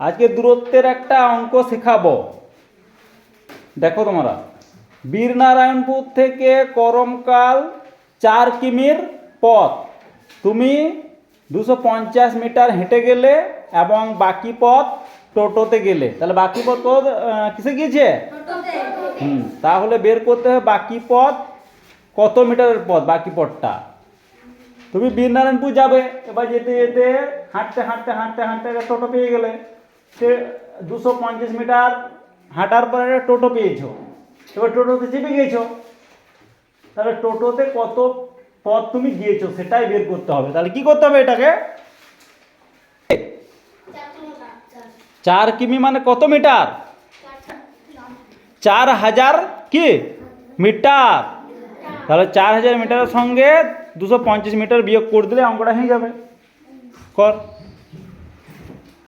আজকে দূরত্বের একটা অঙ্ক শেখাবো। দেখো তোমরা বীরনারায়ণপুর থেকে করমকাল চার কিমির পথ। তুমি দুশো পঞ্চাশ মিটার হেঁটে গেলে এবং বাকি পথ টোটোতে গেলে। তাহলে বাকি পথ কিসে গিয়েছে? হুম তাহলে বের করতে হবে বাকি পথ কত মিটারের পথ বাকি পথটা। তুমি বীরনারায়ণপুর যাবে এবার যেতে যেতে হাঁটতে হাঁটতে হাঁটতে হাঁটতে টোটো পেয়ে গেলে। দুশো পঞ্চাশ মিটার হাঁটার পরে একটা টোটো পেয়েছ। এবার টোটোতে চেপে গিয়েছো। তাহলে টোটোতে কত পথ তুমি গিয়েছো সেটাই বের করতে হবে। তাহলে কি করতে হবে এটাকে? চার কিমি মানে কত মিটার? চার হাজার কি? মিটার। তাহলে চার হাজার মিটারের সঙ্গে দুশো পঞ্চাশ মিটার বিয়োগ করে দিলে অঙ্কটা হয়ে যাবে। কর।